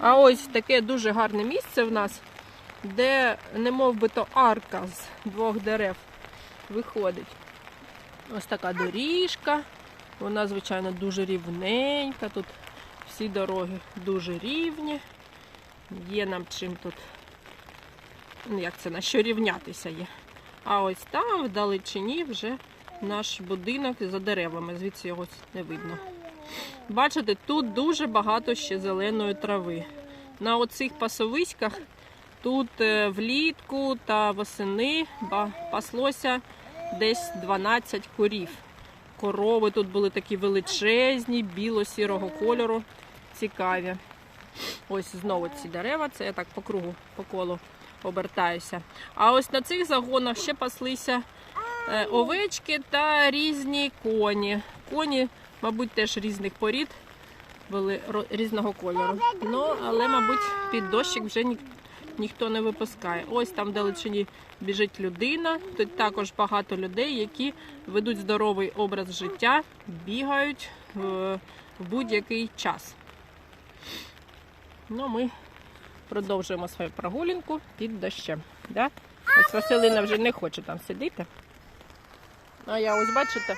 А ось таке дуже гарне місце в нас, де не мов би то арка з двох дерев виходить. Ось така доріжка. Вона, звичайно, дуже рівненька. Тут всі дороги дуже рівні. Є нам чим тут, ну як це, на що рівнятися є. А ось там, вдалечині, вже наш будинок за деревами, звідси його не видно. Бачите, тут дуже багато ще зеленої трави. На оцих пасовиськах тут е, влітку та восени паслося десь 12 корів. Корови тут були такі величезні, біло-сірого кольору, цікаві. Ось знову ці дерева, це я так по кругу, по колу обертаюся. А ось на цих загонах ще паслися е, овечки та різні коні. Коні, мабуть, теж різних порід, були різного кольору. Ну, але, мабуть, під дощик вже ні, ніхто не випускає. Ось там вдалечині біжить людина. Тут також багато людей, які ведуть здоровий образ життя, бігають е, в будь-який час. Ну, ми продовжуємо свою прогулянку під дощем. Да? Ось Василина вже не хоче там сидіти. А я ось бачите,